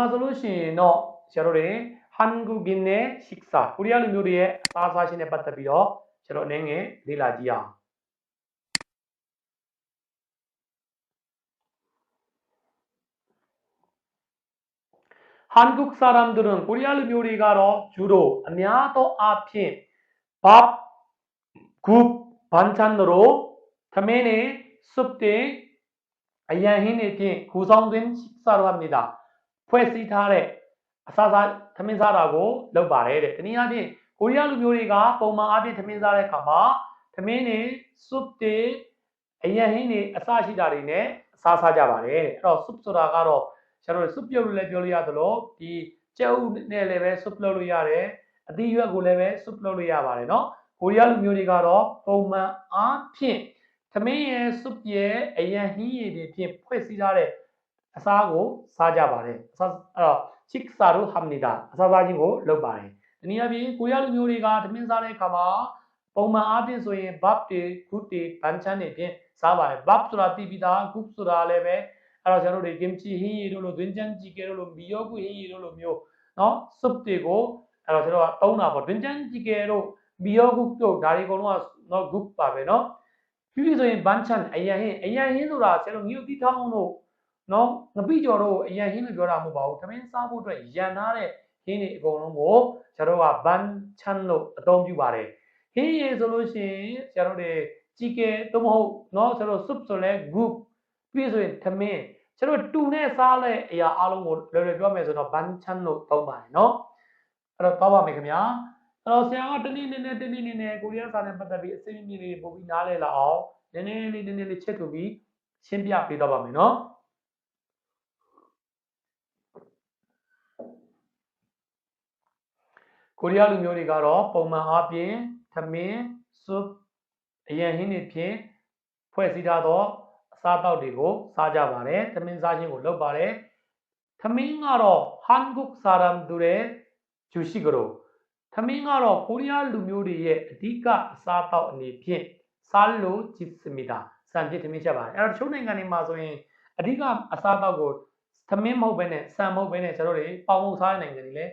맛으로시 너 제로리 한국인의 식사. 우리하는 요리에 사사신에 빠뜨려 제로 냉에 릴라디야. 한국 사람들은 코리아 요리가로 주로 아니아도 앞이 밥, 국, 반찬으로 타메네, 숲대, 아야힌에 구성된 식사로 합니다. ဖွဲ့စည်းထားတဲ့အစားစားထမင်းစားတာကိုလုပ်ပါတယ်တဲ့။တနည်းအားဖြင့်ကိုရီးယားလူမျိုးတွေကပုံမှန်အားဖြင့်ထမင်းစားတဲ့အခါမှာထမင်းတွေ soup တွေအရန်ဟင်းတွေအစားရှိတာတွေနဲ့အစားစားကြပါတယ်တဲ့။အဲ့တော့ soup ဆိုတာကတော့ကျွန်တော်တို့ soup ပြုတ်လို့လည်းပြောလို့ရသလိုဒီကြက်ဥနဲ့လည်းပဲ soup လုပ်လို့ရတယ်။အသီးရွက်ကိုလည်းပဲ soup လုပ်လို့ရပါတယ်နော်။ကိုရီးယားလူမျိုးတွေကတော့ပုံမှန်အားဖြင့်သမင်းရဲ့ soup ရဲ့အရန်ဟင်းရည်တွေဖြင့်ဖွဲ့စည်းထားတဲ့ အစားကိုစားကြပါတယ်အစားအဲ့တော့ chik saru hamnida အစားစားခြင်းကိုလုပ်ပါတယ်တနည်းအားဖြင့်ကိုရီးယားလူမျိုးတွေကတမင်စားတဲ့အခါမှာပုံမှန်အားဖြင့်ဆိုရင် bap တွေ good တွေ banchan တွေဖြင့်စားပါတယ် bap ဆိုတာတိပိတာ good ဆိုတာလည်းပဲအဲ့တော့ကျွန်တော်တို့တွေ kimchi ဟင်းရီတို့လို doenjang jjigae တို့လို miyoku ဟင်းရီတို့လိုမျိုးเนาะ soup တွေကိုအဲ့တော့ကျွန်တော်ကသုံးတာပေါ့ doenjang jjigae တို့ miyoku တို့ဒါတွေအကုန်လုံးကเนาะ good ပါပဲเนาะပြီးပြီဆိုရင် banchan အရန်ဟင်းအရန်ဟင်းဆိုတာကျွန်တော်မြို့တီထောင်းတို့ နော်ငပိကျော်တို့အရန်ဟင်းလို့ပြောတာမဟုတ်ပါဘူးသမင်းစားဖို့အတွက်ရန်ထားတဲ့ဟင်းတွေအကုန်လုံးကိုကျွန်တော်ကဘန်ချန်လို့အသုံးပြုပါတယ်ဟင်းရည်ဆိုလို့ရှိရင်ကျွန်တော်တွေကြီးကဲတော့မဟုတ်နော်ကျွန်တော် soup ဆိုလဲ group ပြီးဆိုရင်သမင်းကျွန်တော်တူနဲ့စားတဲ့အရာအလုံးကိုလွယ်လွယ်ပြောမယ်ဆိုတော့ဘန်ချန်လို့သုံးပါတယ်နော်အဲ့တော့သွားပါမယ်ခင်ဗျာအဲ့တော့ဆရာကတနည်းနည်းနဲ့တနည်းနည်းနဲ့ကိုရီးယားစာနဲ့ပတ်သက်ပြီးအစိမ့်မြင့်လေးပို့ပြီးနားလည်လာအောင်နည်းနည်းလေးနည်းနည်းလေးချက်ထုတ်ပြီးရှင်းပြပေးတော့ပါမယ်နော် ကိုရီးယားလူမျိုးတွေကတော့ပုံမှန်အားဖြင့်ထမင်းစွပ်အရန်ဟင်းတွေဖြင့်ဖွဲ့စည်းထားသောအစားအသောက်တွေကိုစားကြပါတယ်ထမင်းစားခြင်းကိုလုပ်ပါတယ်ထမင်းကတော့ဟန်ဂုတ်စာရမ်ဒူရဲဂျူရှိကရိုထမင်းကတော့ကိုရီးယားလူမျိုးတွေရဲ့အဓိကအစားအသောက်အနေဖြင့်စားလို့ဂျစ်စမီတာစံပြစ်ထမင်းချက်ပါတယ်အဲ့တော့တချို့နိုင်ငံတွေမှာဆိုရင်အဓိကအစားအသောက်ကိုထမင်းမဟုတ်ဘဲနဲ့စံမဟုတ်ဘဲနဲ့ကျွန်တော်တို့တွေပေါင်းဖို့စားတဲ့နိုင်ငံတွေလည်း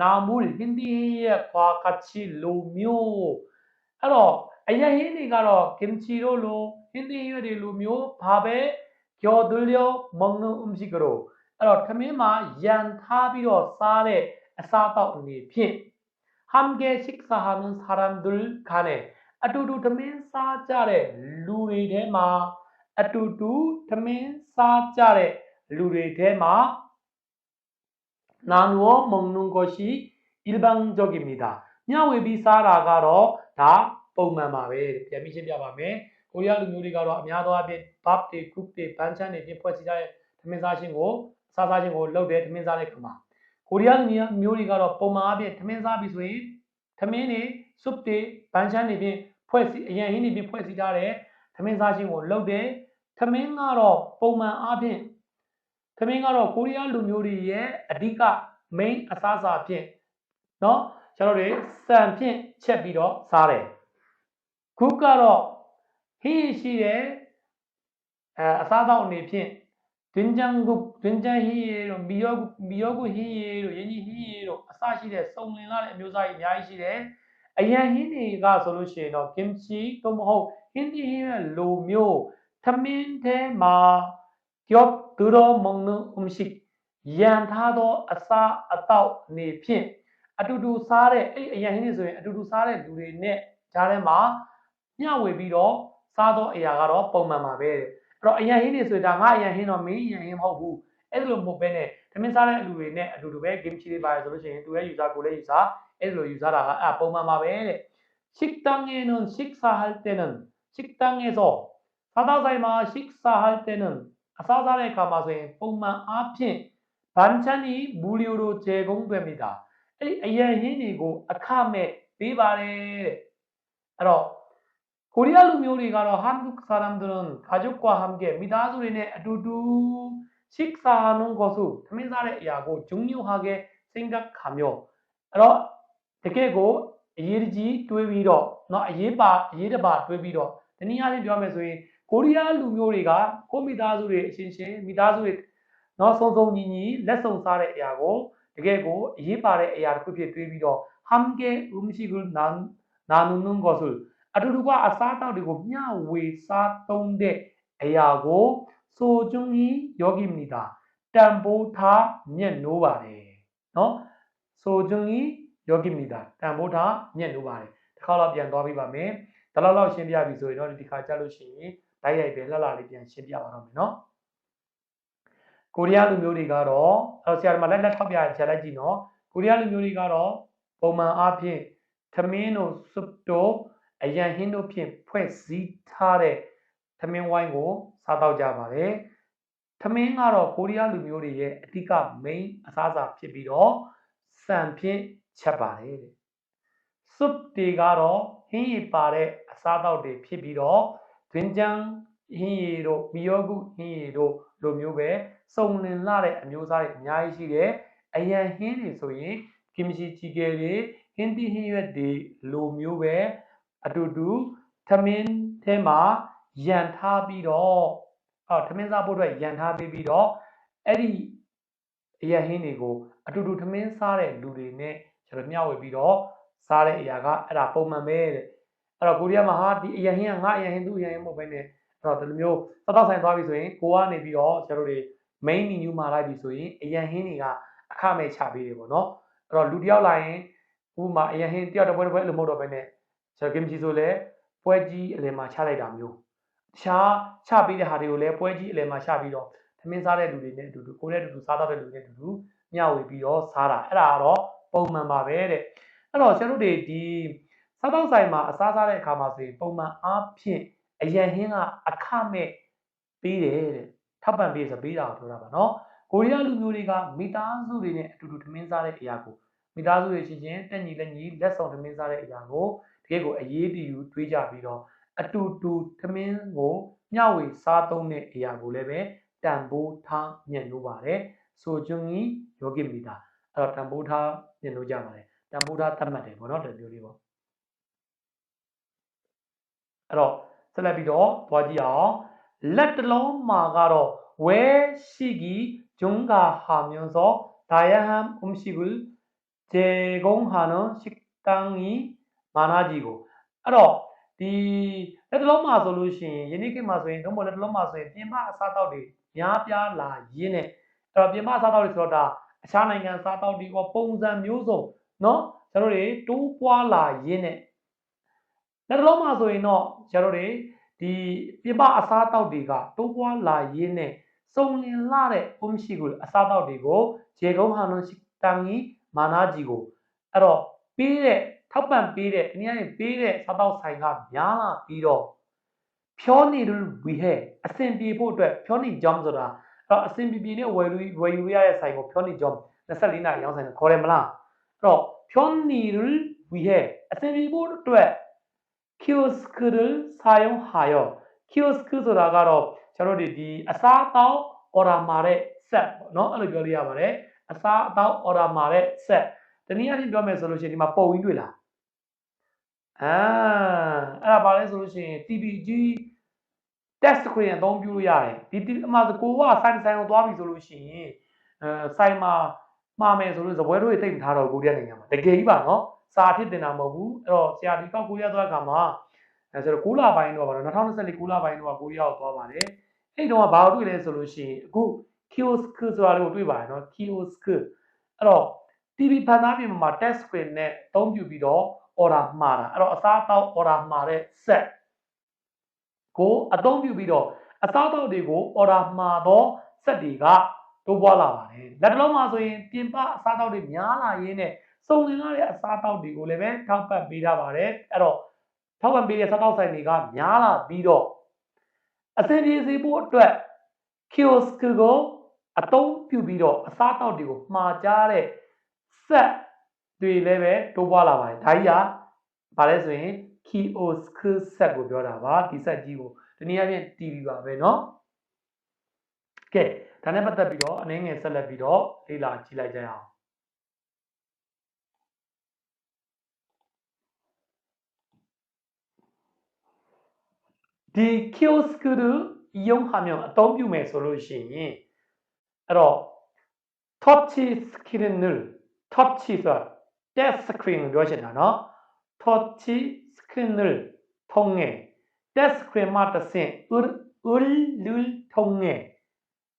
namul hindi ya kwa kachi lo myo အဲ့တော့အရင်ဟင်းတွေကတော့ kimchi တို့လို hindi ရွက်တွေလိုမျိုးဘာပဲကျော်သွလျောမုံနုံအမရှိကရောအဲ့တော့ခမင်းမှာရန်ထားပြီးတော့စားတဲ့အစားအသောက်အနေဖြင့် hamge shiksa hanun saramdul khane အတူတူထမင်းစားကြတဲ့လူတွေထဲမှာအတူတူထမင်းစားကြတဲ့လူတွေထဲမှာ 나누어 먹는 것이 일반적입니다. မျှဝေပြီးစားတာကတော့ဒါပုံမှန်ပါပဲပြန်ပြီးရှင်းပြပါမယ်ကိုရီးယားလူမျိုးတွေကတော့အများသောအားဖြင့် bab တွေ group တွေ band ချမ်းတွေပြင်ဖွဲ့စည်းထားတဲ့သမင်းစားခြင်းကိုစားစားခြင်းကိုလုပ်တယ်သမင်းစားတဲ့ခါမှာကိုရီးယားလူမျိုးတွေကတော့ပုံမှန်အားဖြင့်သမင်းစားပြီးဆိုရင်သမင်းတွေ soup တွေ band ချမ်းတွေပြင်ဖွဲ့စည်းအရင်ဟင်းတွေပြင်ဖွဲ့စည်းထားတဲ့သမင်းစားခြင်းကိုလုပ်တယ်သမင်းကတော့ပုံမှန်အားဖြင့် သမင်းကတော့ကိုရီးယားလူမျိုးတွေရဲ့အဓိက main အစားအစာဖြင့်เนาะကျွန်တော်တွေစံဖြင့်ချက်ပြီးတော့စားတယ်ခုကတော့ဟင်းရှိတဲ့အဲအစားအသောက်အနေဖြင့်ဒင်းချန်ကုဒင်းချန်ဟင်းရတို့မီယောမီယောကုဟင်းရတို့ရင်းကြီးဟင်းရတို့အစရှိတဲ့စုံလင်လာတဲ့အမျိုးအစားကြီးအများကြီးရှိတယ်အရန်ဟင်းတွေကဆိုလို့ရှိရင်တော့ kimchi တော့မဟုတ်ဟင်းဒီဟင်းရဲ့လိုမျိုးသမင်းထဲမှာကြော့ သူတော်မုံနု음식ရန်ထားသောအစားအသောက်အနေဖြင့်အတူတူစားတဲ့အဲ့အရန်ဟင်းတွေဆိုရင်အတူတူစားတဲ့လူတွေနဲ့ကြားထဲမှာမျှဝေပြီးတော့စားသောအရာကတော့ပုံမှန်ပါပဲတဲ့အဲ့တော့အရန်ဟင်းတွေဆိုရင်ဒါငါအရန်ဟင်းတော့မင်းအရန်ဟင်းမဟုတ်ဘူးအဲ့လိုမဟုတ်ဘဲနဲ့သမင်းစားတဲ့လူတွေနဲ့အတူတူပဲ game ချီတွေပါတယ်ဆိုလို့ရှိရင်သူရဲ့ user ကိုလည်း user အဲ့လို user တာကအပုံမှန်ပါပဲတဲ့ 식당에는 식사할 때는 식당에서 사다사이마 식사할 때는 အစားစားတဲ့အခါမှာဆိုရင်ပုံမှန်အားဖြင့်ဗန်ချန်ဒီမူလီယိုတို့ကျေကုန်းတွင်မိတာအဲ့ဒီအရန်ရင်းတွေကိုအခမဲ့ပေးပါတယ်တဲ့အဲ့တော့ကိုရီးယားလူမျိုးတွေကတော့ဟန်ဒုခါရမ်ဒွန်ခါဂျုတ်ကွာဟမ်ကဲမိသားစုတွေနဲ့အတူတူရှစ်စာနုံကိုစုသမင်းစားတဲ့အရာကိုဂျုံညိုဟာကဲစင်ကခါမျောအဲ့တော့တကယ့်ကိုအရေးကြီးတွေးပြီးတော့เนาะအရေးပါအရေးတပါတွေးပြီးတော့တနည်းအားဖြင့်ပြောမယ်ဆိုရင် ကိုရီးယားလူမျိုးတွေကကိုမိသားစုတွေအချင်းချင်းမိသားစုတွေနော်ဆုံဆုံညီညီလက်ဆုံစားတဲ့အရာကိုတကယ်ကိုအရေးပါတဲ့အရာတစ်ခုဖြစ်တွေးပြီးတော့ဟမ်ကေဥမရှိဂုနာနာနုနုကိုဆူအတူတူကအစားအသောက်တွေကိုမျှဝေစားသုံးတဲ့အရာကိုဆိုကျွန်းကြီးယောဂီမနီတာတန်ဖိုးထားမျက်နှိုးပါတယ်နော်ဆိုကျွန်းကြီးယောဂီမနီတာတန်ဖိုးထားမျက်နှိုးပါတယ်တစ်ခါတော့ပြန်သွားပြပါမယ်ဒါလောက်လောက်ရှင်းပြပြီဆိုရင်တော့ဒီခါကြလို့ရှိရင် တိုက်ရိုက်ပဲလှလှလေးပြန်ရှင်းပြပါတော့မယ်နော်ကိုရီးယားလူမျိုးတွေကတော့အဲဆရာမလက်လက်ထောက်ပြရဆရာလက်ကြည့်နော်ကိုရီးယားလူမျိုးတွေကတော့ပုံမှန်အားဖြင့်သမင်းတို့စွပ်တို့အရန်ဟင်းတို့ဖြင့်ဖွဲ့စည်းထားတဲ့သမင်းဝိုင်းကိုစားတော့ကြပါတယ်သမင်းကတော့ကိုရီးယားလူမျိုးတွေရဲ့အဓိက main အစားအစာဖြစ်ပြီးတော့စံဖြင့်ချက်ပါတယ်တဲ့စွပ်တွေကတော့ဟင်းရည်ပါတဲ့အစားအသောက်တွေဖြစ်ပြီးတော့ တွင်ကြံဟင်းရည်တို့မီယောဂုဟင်းရည်တို့လိုမျိုးပဲစုံလင်လာတဲ့အမျိုးအစားတွေအများကြီးရှိတယ်အရန်ဟင်းတွေဆိုရင်ကင်မချီချီကယ်တွေဟင်းတီဟင်းရွက်တွေလိုမျိုးပဲအတူတူသမင်းထဲမှာရန်ထားပြီးတော့အော်သမင်းစားဖို့အတွက်ရန်ထားပေးပြီးတော့အဲ့ဒီအရန်ဟင်းတွေကိုအတူတူသမင်းစားတဲ့လူတွေနဲ့ကျွန်တော်မျှဝေပြီးတော့စားတဲ့အရာကအဲ့ဒါပုံမှန်ပဲတဲ့ အဲ့တော့ကိုရီးယားမှာဟာဒီအရန်ဟင်းကငါအရန်ဟင်းသူ့အရန်ဟင်းမဟုတ်ဘဲနဲ့အဲ့တော့ဒီလိုမျိုးသောက်တောက်ဆိုင်သွားပြီဆိုရင်ကိုကနေပြီးတော့ကျွန်တော်တို့တွေ main menu မှာလိုက်ပြီဆိုရင်အရန်ဟင်းတွေကအခမဲ့ချပေးတယ်ပေါ့နော်အဲ့တော့လူတယောက်လာရင်ဥပမာအရန်ဟင်းတယောက်တစ်ပွဲတစ်ပွဲအဲ့လိုမဟုတ်တော့ဘဲနဲ့ကျွန်တော်ကင်မချီဆိုလဲပွဲကြီးအလယ်မှာချလိုက်တာမျိုးတခြားချပေးတဲ့ဟာတွေကိုလည်းပွဲကြီးအလယ်မှာချပြီးတော့သမင်းစားတဲ့လူတွေနဲ့အတူတူကိုယ်နဲ့အတူတူစားတော့တဲ့လူတွေနဲ့အတူတူမျှဝေပြီးတော့စားတာအဲ့ဒါကတော့ပုံမှန်ပါပဲတဲ့အဲ့တော့ကျွန်တော်တို့ဒီ စားတော့ဆိုင်မှာအစားစားတဲ့အခါမှာဆိုရင်ပုံမှန်အားဖြင့်အရန်ဟင်းကအခမဲ့ပေးတယ်တဲ့ထောက်ပံ့ပေးဆိုပေးတာကိုပြောတာပါနော်ကိုရီးယားလူမျိုးတွေကမိသားစုတွေနဲ့အတူတူသမင်းစားတဲ့အရာကိုမိသားစုတွေချင်းချင်းတက်ညီလက်ညီလက်ဆောင်သမင်းစားတဲ့အရာကိုတကယ်ကိုအရေးတယူတွေးကြပြီးတော့အတူတူသမင်းကိုမျှဝေစားသုံးတဲ့အရာကိုလည်းပဲတန်ဖိုးထားညှဉ်းလို့ပါတယ်ဆိုကျွန်းကြီးယောဂိမိတာအဲ့တော့တန်ဖိုးထားညှဉ်းလို့ကြပါတယ်တန်ဖိုးထားသတ်မှတ်တယ်ပေါ့နော်ဒီမျိုးလေးပေါ့ အဲ့တော့ဆက်လက်ပြီးတော့သွားကြည့်အောင်လက်တလုံးမှာကတော့ဝဲရှိကီဂျုံကဟာမျိုးသောဒါယဟမ်အုံရှိဘူးဂျေဂုံဟာနော်ရှစ်တန်ကြီးမာနာကြီးကိုအဲ့တော့ဒီလက်တလုံးမှာဆိုလို့ရှိရင်ယနေ့ခေတ်မှာဆိုရင်တော့လက်တလုံးမှာဆိုရင်ပြင်ပအစားတောက်တွေများပြားလာရင်းနဲ့အဲ့တော့ပြင်ပအစားတောက်တွေဆိုတော့ဒါအခြားနိုင်ငံစားတောက်တွေကပုံစံမျိုးစုံเนาะကျွန်တော်တို့တွေတိုးပွားလာရင်းနဲ့ လက်တလုံးမှာဆိုရင်တော့ရတော့တွေဒီပြပအစားတောက်တွေကတိုးပွားလာရင်းနဲ့စုံလင်လာတဲ့အုံးရှိကိုအစားတောက်တွေကိုဂျေကုန်းဟာနွန်ရှိတန်ကြီးမာနာကြီးကိုအဲ့တော့ပေးတဲ့ထောက်ပံ့ပေးတဲ့ဒီနေ့ရင်ပေးတဲ့စားတောက်ဆိုင်ကများလာပြီးတော့ဖြောနေလို့ဝီဟဲအဆင်ပြေဖို့အတွက်ဖြောနေကြောင်းဆိုတာအဲ့တော့အဆင်ပြေပြေနဲ့ဝယ်လို့ဝယ်ယူရတဲ့ဆိုင်ကိုဖြောနေကြောင်း24နာရီရောင်းဆိုင်ကိုခေါ်တယ်မလားအဲ့တော့ဖြောနေလို့ဝီဟဲအဆင်ပြေဖို့အတွက် kiosk를 사용하여 kiosk ဆိုတာကတော့ကျွန်တော်တို့ဒီအစားအသောက် order မှာတဲ့ set ပေါ့နော်အဲ့လိုပြောလို့ရပါတယ်အစားအသောက် order မှာတဲ့ set တနည်းအားဖြင့်ပြောမယ်ဆိုလို့ရှိရင်ဒီမှာပုံရင်းတွေ့လားအာအဲ့ဒါပါလဲဆိုလို့ရှိရင် TPG test screen အသုံးပြုလို့ရတယ်ဒီအမှကိုကဆိုင်ဆိုင်ကိုသွားပြီဆိုလို့ရှိရင်အဲဆိုင်မှာမှာမယ်ဆိုလို့ဇပွဲတို့တွေတိတ်မထားတော့ကိုရီးယားနိုင်ငံမှာတကယ်ကြီးပါနော် စာဖြစ်တင်တာမဟုတ်ဘူးအဲ့တော့ဆရာဒီကောက်ကိုရီးယားသွားကမှာအဲဆိုတော့6လပိုင်းတော့ပါတော့2024 6လပိုင်းတော့ကိုရီးယားကိုသွားပါတယ်အဲ့တော့ဘာလို့တွေ့လဲဆိုလို့ရှိရင်အခု kiosk ဆိုတာလေးကိုတွေ့ပါတယ်နော် kiosk အဲ့တော့ TV ဖန်သားပြင်မှာ test screen နဲ့အသုံးပြုပြီးတော့ order မှာတာအဲ့တော့အစားအသောက် order မှာတဲ့ set ကိုအသုံးပြုပြီးတော့အစားအသောက်တွေကို order မှာတော့ set တွေကတိုးပွားလာပါတယ်လက်တလုံးမှာဆိုရင်ပြင်ပအစားအသောက်တွေများလာရင်းနဲ့ စုံလင်လာတဲ့အစားအသောက်တွေကိုလည်းပဲထောက်ပံ့ပေးထားပါတယ်အဲ့တော့ထောက်ပံ့ပေးတဲ့စားသောက်ဆိုင်တွေကများလာပြီးတော့အစင်ပြေစေဖို့အတွက် kiosk ကို အသုံးပြုပြီးတော့အစားအသောက်တွေကိုမှာကြားတဲ့ဆက်တွေလည်းပဲတိုးပွားလာပါတယ်ဒါကြီးကဘာလဲဆိုရင် kiosk set ကိုပြောတာပါဒီဆက်ကြီးကိုဒီနည်းအားဖြင့် TV ပါပဲเนาะကဲဒါနဲ့ပတ်သက်ပြီးတော့အနည်းငယ်ဆက်လက်ပြီးတော့လေ့လာကြည့်လိုက်ကြရအောင် the kiosk를 이용하면 WM에 솔루션이? 그래서 터치 스크린을 터치서 데스크린 것이잖아 터치 스크린을 통해 데스크린 마다세 을을 통해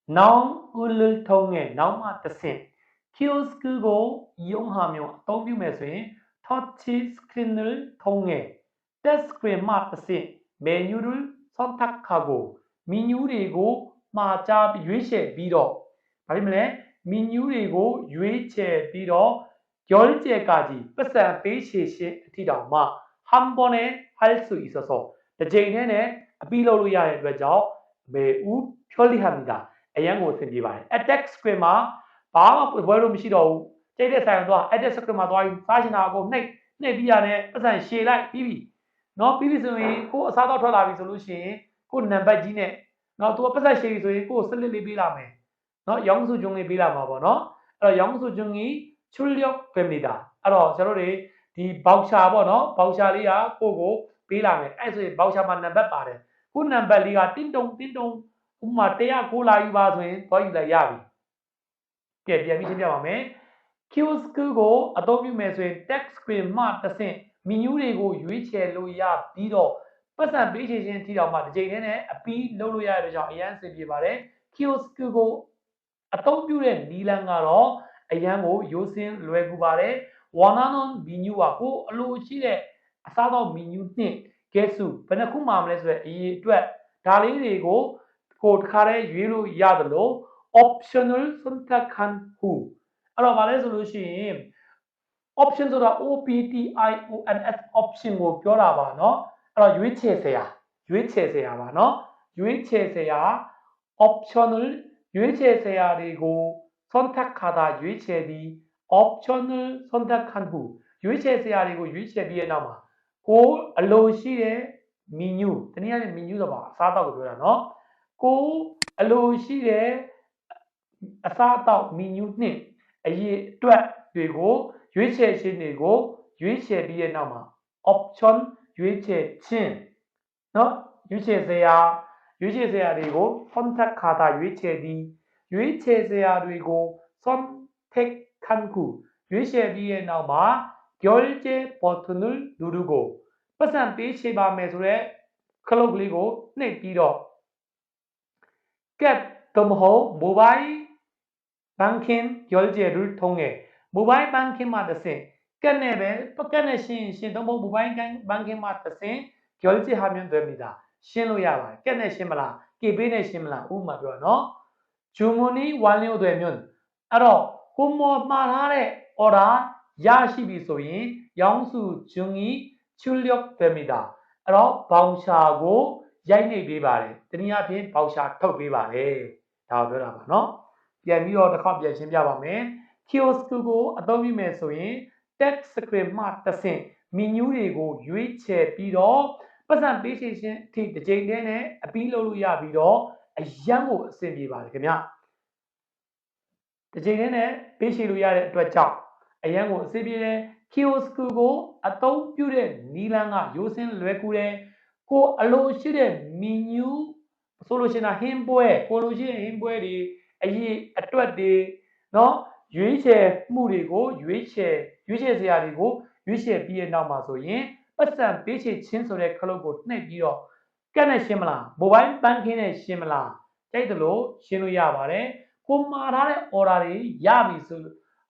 나을을 통해 나온 마다세 키오스크고 이용하며 WM에서의 터치 스크린을 통해 데스크린 마다세 메뉴를 선택하고 메뉴တွေကိုမှာကြားရွေးချယ်ပြီးတော့ဘာဖြစ်မလဲ 메뉴တွေကိုရွေးချယ်ပြီးတော့결제까지ပတ်စံပေးချေရှင်အထိတောင်မှ 한 번에 할 수 있어서 တစ်ချိန်တည်းနဲ့အပြီးလုပ်လို့ရတဲ့အတွက်ကြောင့်매우 편리합니다. အရန်ကိုအဆင်ပြေပါတယ် attack screen မှာဘာမှပွဲလို့မရှိတော့ဘူးကြိတ်တဲ့ဆိုင်တော့ attack screen မှာသွားပြီးစားချင်တာအကုန်နှိပ်နှိပ်ပြီးရတယ်ပတ်စံရှည်လိုက်ပြီးပြီ เนาะပြီးပြီဆိုရင်ကိုယ်အစားတော့ထွက်လာပြီဆိုလို့ရှိရင်ကိုယ်နံပါတ်ကြီးနဲ့เนาะသူကပတ်စံရှည်ပြီဆိုရင်ကိုယ်စလစ်လေးပေးလာမယ်เนาะရောင်းစုကျုံလေးပေးလာမှာပေါ့เนาะအဲ့တော့ရောင်းစုကျုံကြီးချွလျော့ပဲနေတာအဲ့တော့ကျွန်တော်တို့တွေဒီဘောက်ချာပေါ့เนาะဘောက်ချာလေးကကိုကိုပေးလာမယ်အဲ့ဆိုရင်ဘောက်ချာမှာနံပါတ်ပါတယ်ခုနံပါတ်လေးကတင်းတုံတင်းတုံဥပမာ109လာယူပါဆိုရင်သွားယူလိုက်ရပြီကဲပြန်ပြီးရှင်းပြပါမယ် kiosk ကိုအသုံးပြုမယ်ဆိုရင် text screen မှတစ်ဆင့် မီနျူးတွေကိုရွေးချယ်လို့ရပြီးတော့ပတ်စံပေးချေခြင်းထိတောင်မှတစ်ချိန်တည်းနဲ့အပီးလုပ်လို့ရတဲ့ကြောင့်အရန်စင်ပြေပါတယ် kiosk ကိုအသုံးပြုတဲ့နီလန်ကတော့အရန်ကိုရိုးစင်းလွယ်ကူပါတယ်ဝါနာနွန်မီနျူးပါကိုအလိုရှိတဲ့အစားသောမီနျူးနှင့်ကဲစုဘယ်နှခုမှမလဲဆိုတဲ့အရေးအတွက်ဒါလေးတွေကိုကိုတခါတည်းရွေးလို့ရသလို optional ဆုံးသက်ခံဟုအဲ့တော့ဗာလဲဆိုလို့ရှိရင် option ဆိုတာ options option ကိုပြောတာပါเนาะအဲ့တော့ရွေးချယ်စရာရွေးချယ်စရာပါเนาะရွေးချယ်စရာ optional ရွေးချယ်စရာတွေကို 선택하다 ရွေးချယ်ပြီး optional 선택한 후ရွေးချယ်စရာတွေကိုရွေးချယ်ပြီးတဲ့နောက်မှာကိုအလိုရှိတဲ့ menu တနည်းအားဖြင့် menu ဆိုတာအစားအသောက်ကိုပြောတာเนาะကိုအလိုရှိတဲ့အစားအသောက် menu နှင့်အရေးအတွက်တွေကို ရွေးချယ်ခြင်းတွေကိုရွေးချယ်ပြီးတဲ့နောက်မှာ option ရွေးချယ်ခြင်းเนาะရွေးချယ်စရာရွေးချယ်စရာတွေကို contact ခါတာရွေးချယ်သည်ရွေးချယ်စရာတွေကို 선택한 후ရွေးချယ်ပြီးရဲ့နောက်မှာ 결제 버튼을 누르고 ပတ်စံပေးချေပါမယ်ဆိုတော့ခလုတ်ကလေးကိုနှိပ်ပြီးတော့ get သို့မဟုတ် mobile banking 결제를 통해 မိုဘိုင်းဘန်ကင်းမှာတစ်ဆင့်ကက်နဲ့ပဲပကက်နဲ့ရှင်းရှင်းသုံးဖို့မိုဘိုင်းဘန်ကင်းမှာတစ်ဆင့်ကျော်လစ်ချဟာမြန်သွဲမိတာရှင်းလို့ရပါတယ်ကက်နဲ့ရှင်းမလား KB နဲ့ရှင်းမလားဥပမာပြောနော်ဂျူမွန်နီဝမ်လင်းသွဲမြန်အဲ့တော့ကိုမော်မှာထားတဲ့ order ရရှိပြီဆိုရင်ရောင်းစုဂျွန်ကြီးချူလျော့သွဲမိတာအဲ့တော့ဘောင်ရှာကိုရိုက်နေပေးပါတယ်တနည်းအားဖြင့်ဘောင်ရှာထုတ်ပေးပါတယ်ဒါကိုပြောတာပါနော်ပြန်ပြီးတော့တစ်ခေါက်ပြန်ရှင်းပြပါမယ် kiosk ကိုအသုံးပြုမယ်ဆိုရင် text screen မှတစ်ဆင့် menu တွေကိုရွေးချယ်ပြီးတော့ပတ်စံပေးချင်ခြင်းအထိတစ်ကြိမ်တည်းနဲ့အပြီးလုပ်လို့ရပြီးတော့အရန်ကိုအဆင်ပြေပါတယ်ခင်ဗျတစ်ကြိမ်တည်းနဲ့ပေးချေလို့ရတဲ့အတွက်ကြောင့်အရန်ကိုအဆင်ပြေတယ် kiosk ကိုအသုံးပြုတဲ့နီလန်းကရိုးစင်းလွယ်ကူတယ်ကိုအလိုရှိတဲ့ menu ဆိုလို့ရှိရင်ဟင်းပွဲကိုလိုရှိတဲ့ဟင်းပွဲတွေအရေးအတွက်တွေเนาะ ရွေးချယ်မှုတွေကိုရွေးချယ်ရွေးချယ်စရာတွေကိုရွေးချယ်ပြီးတဲ့နောက်မှာဆိုရင်ပတ်စံပေးချေချင်းဆိုတဲ့ခလုတ်ကိုနှိပ်ပြီးတော့ကတ်နဲ့ရှင်းမလား mobile banking နဲ့ရှင်းမလားကြိုက်တယ်လို့ရှင်းလို့ရပါတယ်ကိုမှာထားတဲ့ order တွေရပြီဆို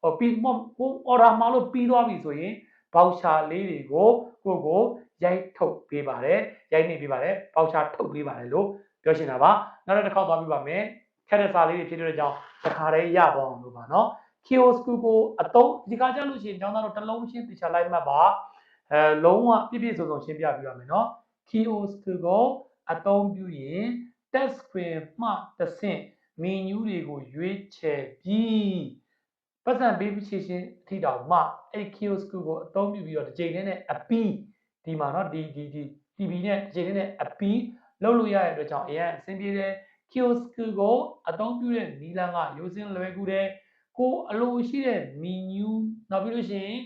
ဟိုပြီးကို order မှာလို့ပြီးသွားပြီဆိုရင် voucher လေးတွေကိုကိုကိုရိုက်ထုတ်ပေးပါတယ်ရိုက်နေပေးပါတယ် voucher ထုတ်ပေးပါတယ်လို့ပြောချင်တာပါနောက်တစ်ခါသွားပြပါမယ်ခက်တဲ့စာလေးတွေဖြစ်တဲ့ကြောင့်တစ်ခါတည်းရပါအောင်လို့ပါเนาะ kiosku ကိုအသုံးဒီခါကျလို့ရှိရင်ကျောင်းသားတို့တလုံးချင်းတေချာလိုက်မှတ်ပါအဲလုံးဝပြည့်ပြည့်စုံစုံရှင်းပြပြရမယ်နော် kiosku ကိုအသုံးပြုရင် test screen မှတဆင့် menu တွေကိုရွေးချယ်ပြီးပတ်စံပေးပြီးရှင်းရှင်းအထီတောင်မှအဲ့ kiosku ကိုအသုံးပြုပြီးတော့ဒီချိန်နဲ့အပီးဒီမှာနော်ဒီဒီဒီ TV နဲ့ဒီချိန်နဲ့အပီးလောက်လို့ရတဲ့အတွက်ကြောင့်အရင်အဆင်ပြေတယ် kiosku ကိုအသုံးပြုတဲ့နီလန်းကရိုးစင်းလွယ်ကူတယ် ကိုအလိုရှိတဲ့မီနျူးနောက်ပြီးလို့ရှိရင်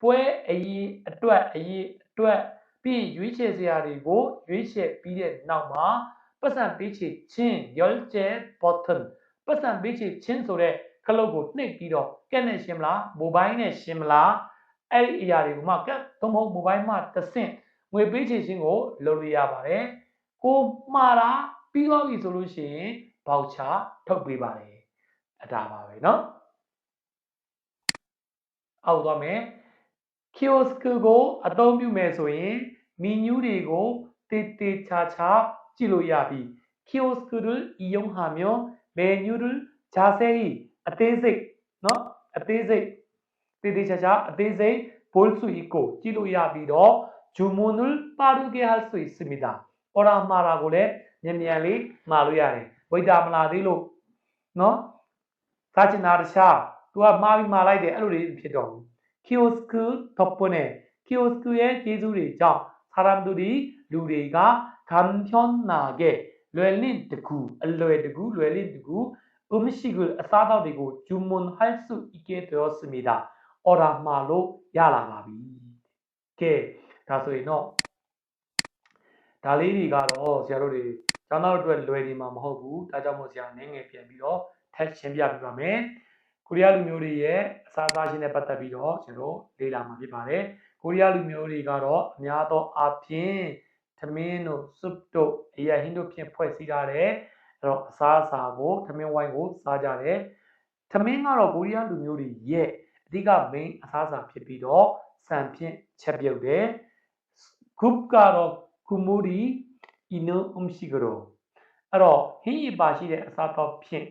ပွဲအရေးအတွက်အရေးအတွက်ပြီးရွေးချယ်စရာတွေကိုရွေးချယ်ပြီးတဲ့နောက်မှာပတ်စံပေးချေချင်း yolche bottom ပတ်စံပေးချေချင်းဆိုတဲ့ခလုတ်ကိုနှိပ်ပြီးတော့ကက်နဲ့ရှင်မလားမိုဘိုင်းနဲ့ရှင်မလားအဲ့ဒီအရာတွေကိုမှကက်သုံးဖို့မိုဘိုင်းမှတဆင့်ငွေပေးချေချင်းကိုလုပ်လို့ရပါတယ်ကိုမှားတာပြီးသွားပြီဆိုလို့ရှိရင်ဘောက်ချထုတ်ပေးပါတယ်အတားပါပဲเนาะ အောက်သွားမယ် kiosk ကိုအသုံးပြုမယ်ဆိုရင် menu တွေကိုတေးတေးချာချာကြည့်လို့ရပြီ kiosk를 이용하면 메뉴를 자세히အသေးစိတ်เนาะအသေးစိတ်တေးတေးချာချာအသေးစိတ်볼 수 있고 ကြည့်လို့ရပြီးတော့ 주문을 빠르게 할 수 있습니다. 어라 마라고 래မြန်မြန်လေးမှာလို့ရတယ်ဝိတာမလာသေးလို့နော်စားချင်တာတခြား तू ကမှားပြီးမှာလိုက်တယ်အဲ့လိုတွေဖြစ်တော့ဘူး kiosk 덕분에 kiosk ရဲ့ကျေးဇူးတွေကြောင့် 사람들이 လူတွေက 간편하게 လွယ်လင့်တကူအလွယ်တကူလွယ်လင့်တကူ 음식을 အစားအသောက်တွေကို 주문할 수 있게 되었습니다. order မှာလို့ရလာပါပြီ။ကဲဒါဆိုရင်တော့ဒါလေးတွေကတော့ဆရာတို့တွေကျောင်းသားတို့အတွက်လွယ်နေမှာမဟုတ်ဘူးဒါကြောင့်မို့ဆရာနည်းငယ်ပြန်ပြီးတော့ထက်ရှင်းပြပြပါမယ် ကိုရီးယားလူမျိုးတွေရဲ့အစားအစာရှင်နဲ့ပတ်သက်ပြီးတော့ကျွန်တော်လေ့လာမှာဖြစ်ပါတယ်ကိုရီးယားလူမျိုးတွေကတော့အများသောအားဖြင့်သမင်းတို့စွပ်တို့အရာဟင်းတို့ဖြင့်ဖွဲ့စည်းထားတဲ့အဲ့တော့အစားအစာကိုသမင်းဝိုင်းကိုစားကြတယ်သမင်းကတော့ကိုရီးယားလူမျိုးတွေရဲ့အဓိက main အစားအစာဖြစ်ပြီးတော့စံဖြင့်ချက်ပြုတ်တယ် group ကတော့ kumuri ino umshiguro အဲ့တော့ဟင်းရပါရှိတဲ့အစားအသောက်ဖြင့်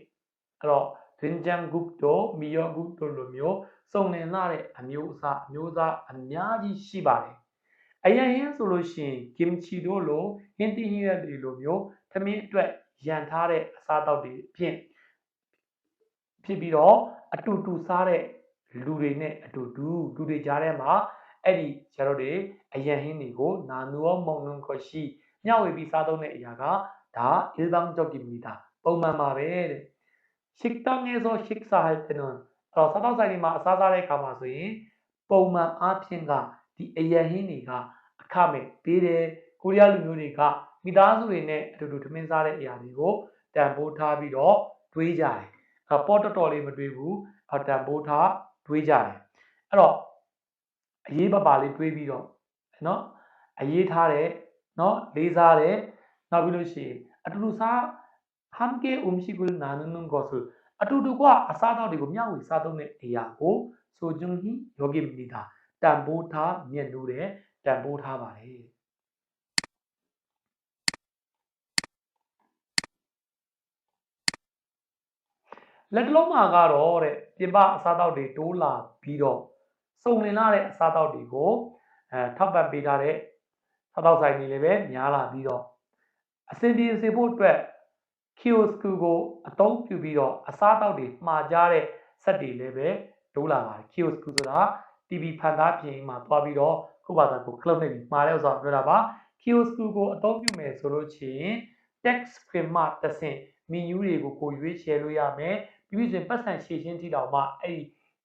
အဲ့တော့ ဇင်ဂျန်ဂုပ်တိုမီယောဂုပ်တိုလိုမျိုးစုံလင်လာတဲ့အမျိုးအစားအမျိုးအစားအများကြီးရှိပါတယ်အရင်ဟင်းဆိုလို့ရှိရင်ကင်ချီတို့လိုဟင်းတီဟင်းရက်တွေလိုမျိုးသမင်းအတွက်ရန်ထားတဲ့အစားအသောက်တွေအဖြစ်ဖြစ်ပြီးတော့အတူတူစားတဲ့လူတွေနဲ့အတူတူလူတွေကြားထဲမှာအဲ့ဒီကျတော့တွေအရန်ဟင်းတွေကိုနာနူရောမုံနှုံခေါ်ရှိမျှဝေပြီးစားသုံးတဲ့အရာကဒါအီလ်ဘန်ဂျော့ကီမီတာပုံမှန်ပါပဲတဲ့ 식당에서 식사할 때는 အဲ့တော့စားသောက်ဆိုင်တွေမှာအစားစားတဲ့အခါမှာဆိုရင်ပုံမှန်အားဖြင့်ကဒီအရန်ဟင်းတွေကအခမဲ့ပေးတယ်ကိုရီးယားလူမျိုးတွေကမိသားစုတွေနဲ့အတူတူထမင်းစားတဲ့အရာတွေကိုတန်ဖိုးထားပြီးတော့တွေးကြတယ်အပေါ်တော်တော်လေးမတွေးဘူးအတန်ဖိုးထားတွေးကြတယ်အဲ့တော့အရေးပါပါလေးတွေးပြီးတော့နော်အရေးထားတယ်နော်လေးစားတယ်နောက်ပြီးလို့ရှိရင်အတူတူစား 함께음식을나누는것을အတူတူကအစားအသောက်တွေကိုမျှဝေစားသုံးတဲ့အရာကိုဆိုဂျွန်ဟီယောဂိမီတာတန်ဖိုးထားမြင့်လို့တယ်တန်ဖိုးထားပါတယ်လက်တလုံးမှာကတော့တဲ့ပြင်ပအစားအသောက်တွေတိုးလာပြီးတော့စုံလင်လာတဲ့အစားအသောက်တွေကိုအဲထောက်ပံ့ပေးထားတဲ့စားသောက်ဆိုင်တွေလည်းပဲများလာပြီးတော့အစီအပြေစေဖို့အတွက် kiosk ကိုအသုံးပြုပြီးတော့အစားအသောက်တွေမှာကြားတဲ့စက်တွေလည်းပဲတိုးလာပါတယ် kiosk ဆိုတာ TV ဖန်သားပြင်မှာသွားပြီးတော့ခုဘာသာကိုခလုတ်နေပြီးမှာတဲ့ဥစ္စာပြောတာပါ kiosk ကိုအသုံးပြုမယ်ဆိုလို့ရှိရင် text screen မှာတစ်ဆင့် menu တွေကိုကိုရွေးချယ်လို့ရမယ်ပြီးပြီးဆိုရင်ပတ်စံရှေ့ချင်းထိတောင်မှအဲ့ဒီ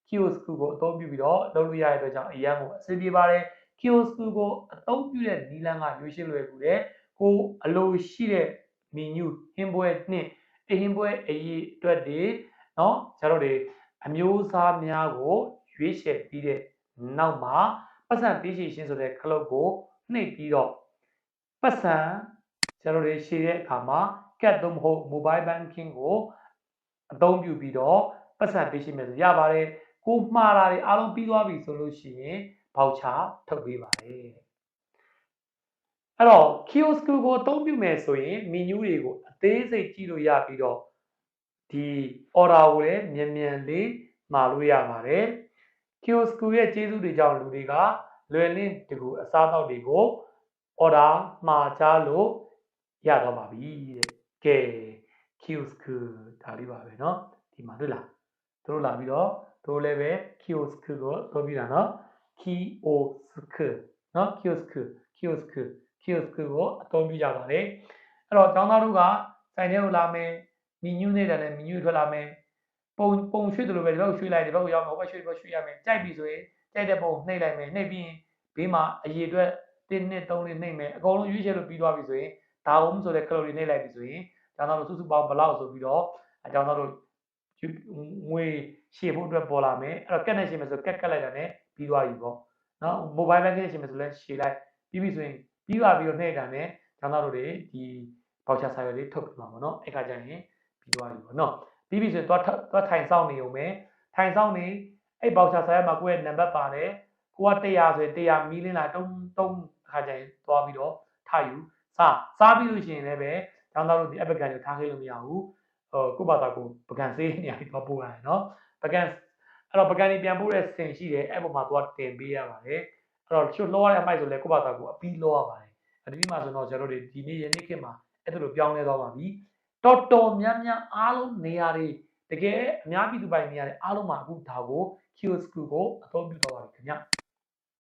kiosk ကိုအသုံးပြုပြီးတော့လုပ်လို့ရတဲ့အတွက်ကြောင့်အရန်ကိုအဆင်ပြေပါတယ် kiosk ကိုအသုံးပြုတဲ့နီလန်းကရွေးရှင်းလွယ်ကူတယ်ကိုအလိုရှိတဲ့ မိညုဟင်းပွဲနှင့်အဟင်းပွဲအရေးအတွက်တွေနော်ကျတော့တွေအမျိုးအစားများကိုရွေးချယ်ပြီးတဲ့နောက်မှာပတ်စံပေးရှိခြင်းဆိုတဲ့ခလုတ်ကိုနှိပ်ပြီးတော့ပတ်စံကျတော့တွေရှည်တဲ့အခါမှာကတ်သို့မဟုတ် mobile banking ကိုအသုံးပြုပြီးတော့ပတ်စံပေးရှိမယ်ဆိုရပါတယ်ကိုမှားတာတွေအားလုံးပြီးသွားပြီဆိုလို့ရှိရင် voucher ထုတ်ပေးပါတယ် အဲ့တော့ kiosk ကိုအသုံးပြုမယ်ဆိုရင် menu တွေကိုအသေးစိတ်ကြည့်လို့ရပြီးတော့ဒီ order ကိုလည်းမြန်မြန်လေးမှာလို့ရပါတယ် kiosk ရဲ့ကျေးဇူးတွေကြောင့်လူတွေကလွယ်လင့်တကူအစားအသောက်တွေကို order မှာချလို့ရတော့ပါပြီတဲ့ကဲ kiosk ဒါလေးပါပဲเนาะဒီမှာတွေ့လားသူတို့လာပြီးတော့သူတို့လည်းပဲ kiosk ကိုသုံးပြီးတာเนาะ kiosk เนาะ kiosk kiosk kiosk ကိုအသုံးပြုကြပါတယ်အဲ့တော့ကျောင်းသားတို့ကဆိုင်ထဲကိုလာမယ် menu နဲ့တယ်လည်း menu ထွက်လာမယ်ပုံပုံရွှေ့တယ်လို့ပဲဒီဘက်ကိုရွှေ့လိုက်ဒီဘက်ကိုရောက်မယ်ဟိုဘက်ရွှေ့ဒီဘက်ရွှေ့ရမယ်ကြိုက်ပြီဆိုရင်ကြိုက်တဲ့ပုံနှိပ်လိုက်မယ်နှိပ်ပြီးရင်ဘေးမှာအရေအတွက်1နှစ်3နှစ်နှိပ်မယ်အကုန်လုံးရွေးချယ်လို့ပြီးသွားပြီဆိုရင်ဒါဟုံးဆိုတဲ့ calorie နှိပ်လိုက်ပြီဆိုရင်ကျောင်းသားတို့စုစုပေါင်းဘယ်လောက်ဆိုပြီးတော့အကျောင်းသားတို့ငွေရှေ့ဖို့အတွက်ပေါ်လာမယ်အဲ့တော့ကက်နဲ့ရှေ့မယ်ဆိုကက်ကက်လိုက်တာ ਨੇ ပြီးသွားပြီပေါ့နော် mobile banking နဲ့ရှေ့မယ်ဆိုလဲရှေ့လိုက်ပြီးပြီဆိုရင် ပြီးသွားပြီးတော့နှိပ်တာ ਨੇ ကျောင်းသားတို့တွေဒီ voucher စာရွက်လေးထုတ်ပြမှာပေါ့နော်အဲ့ခါကျရင်ပြီးသွားပြီပေါ့နော်ပြီးပြီဆိုရင်သွားသွားထိုင်ဆောင်နေုံပဲထိုင်ဆောင်နေအဲ့ voucher စာရွက်မှာကိုယ့်ရဲ့နံပါတ်ပါတယ်ကိုက100ဆိုရင်100မီလင်းလာတုံးတုံးအခါကျရင်သွားပြီးတော့ထားယူစားစားပြီးလို့ရှိရင်လည်းပဲကျောင်းသားတို့ဒီ app ကန်ကိုထားခဲ့လို့မရဘူးဟိုကိုယ့်ဘာသာကိုပကံစေးနေရာကြီးသွားပို့ရတယ်နော်ပကံအဲ့တော့ပကံကြီးပြန်ပို့တဲ့စင်ရှိတယ်အဲ့ပေါ်မှာသွားတင်ပေးရပါတယ် အဲ့တော့ချွတ်လောရတဲ့အမိုက်ဆိုလဲကိုယ့်ဘာသာကိုအပီးလောရပါတယ်အဒီမှာဆိုတော့ကျွန်တော်တို့ဒီနေ့ယနေ့ခေတ်မှာအဲ့ဒါလိုပြောင်းလဲသွားပါပြီတော်တော်များများအားလုံးနေရာတွေတကယ်အများပြည်သူပိုင်နေရာတွေအားလုံးမှာအခုဒါကို kiosk ကိုအသုံးပြုသွားပါပြီခင်ဗျ